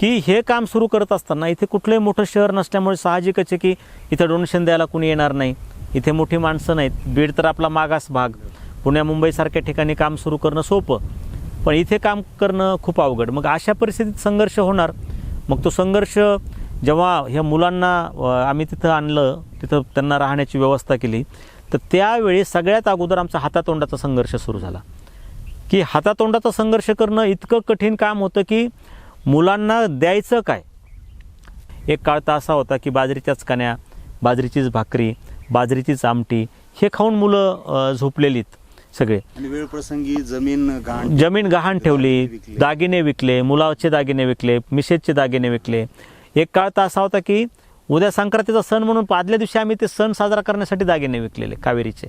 की हे काम सुरू करत असताना इथे कुठलंही मोठं शहर नसल्यामुळे साहजिकच आहे की इथं डोनेशन द्यायला कुणी येणार नाही. इथे मोठी माणसं नाहीत. बीड तर आपला मागास भाग. पुण्या मुंबईसारख्या ठिकाणी काम सुरू करणं सोपं. पण इथे काम करणं खूप अवघड. मग अशा परिस्थितीत संघर्ष होणार. मग तो संघर्ष जेव्हा ह्या मुलांना आम्ही तिथं आणलं तिथं त्यांना राहण्याची व्यवस्था केली तर त्यावेळी सगळ्यात अगोदर आमचा हातातोंडाचा संघर्ष सुरू झाला. की हातातोंडाचा संघर्ष करणं इतकं कठीण काम होतं की मुलांना द्यायचं काय? एक काळ तर असा होता की बाजरीच्याच कण्या बाजरीचीच भाकरी बाजरीचीच आमटी हे खाऊन मुलं झोपलेलीत सगळे. आणि वेळ प्रसंगी जमीन घाण जमीन गहाण ठेवली. दागिने विकले. मुलाचे दागिने विकले मिसेसचे दागिने विकले. एक काळ तर असा होता की उद्या संक्रांतीचा सण म्हणून आदल्या दिवशी आम्ही ते सण साजरा करण्यासाठी दागिने विकलेले कावेरीचे.